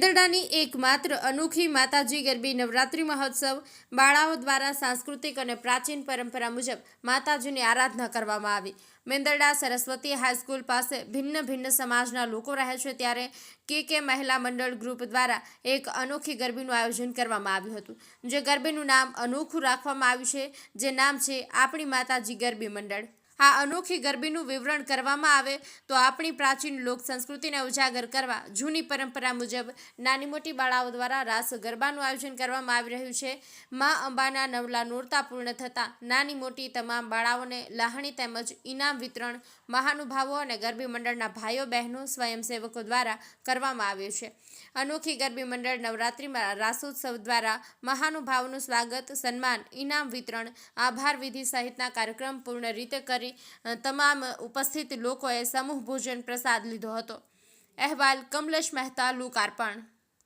જિલ્લાની એકમાત્ર અનોખી માતાજી ગરબી નવરાત્રિ મહોત્સવ બાળાઓ દ્વારા સાંસ્કૃતિક અને પ્રાચીન પરંપરા મુજબ માતાજીની આરાધના કરવામાં આવી. મેંદરડા સરસ્વતી હાઈસ્કૂલ પાસે ભિન્ન ભિન્ન સમાજના લોકો રહે છે ત્યારે કે કે મહિલા મંડળ ગ્રુપ દ્વારા એક અનોખી ગરબીનું આયોજન કરવામાં આવ્યું હતું, જે ગરબીનું નામ અનોખું રાખવામાં આવ્યું છે, જે નામ છે આપણી માતાજી ગરબી મંડળ. આ અનોખી ગરબીનું વિવરણ કરવામાં આવે તો આપણી પ્રાચીન લોક સંસ્કૃતિને ઉજાગર કરવા, જૂની પરંપરા મુજબ નાની મોટી બાળાઓ દ્વારા રાસ ગરબાનું આયોજન કરવામાં આવી રહ્યું છે. મા અંબાના નવલા નોરતા પૂર્ણ થતાં નાની મોટી તમામ બાળાઓને લાહણી તેમજ ઇનામ વિતરણ, મહાનુભાવો અને ગરબી મંડળના ભાઈઓ, બહેનો, સ્વયંસેવકો દ્વારા કરવામાં આવ્યું છે. અનોખી ગરબી મંડળ નવરાત્રિમાં રાસોત્સવ દ્વારા મહાનુભાવોનું સ્વાગત, સન્માન, ઇનામ વિતરણ, આભાર વિધિ સહિતના કાર્યક્રમ પૂર્ણ રીતે કરી અ, તમામ ઉપસ્થિત લોકોએ સમૂહ ભોજન પ્રસાદ લીધો હતો. અહેવાલ કમલેશ મહેતા લોકાર્પણ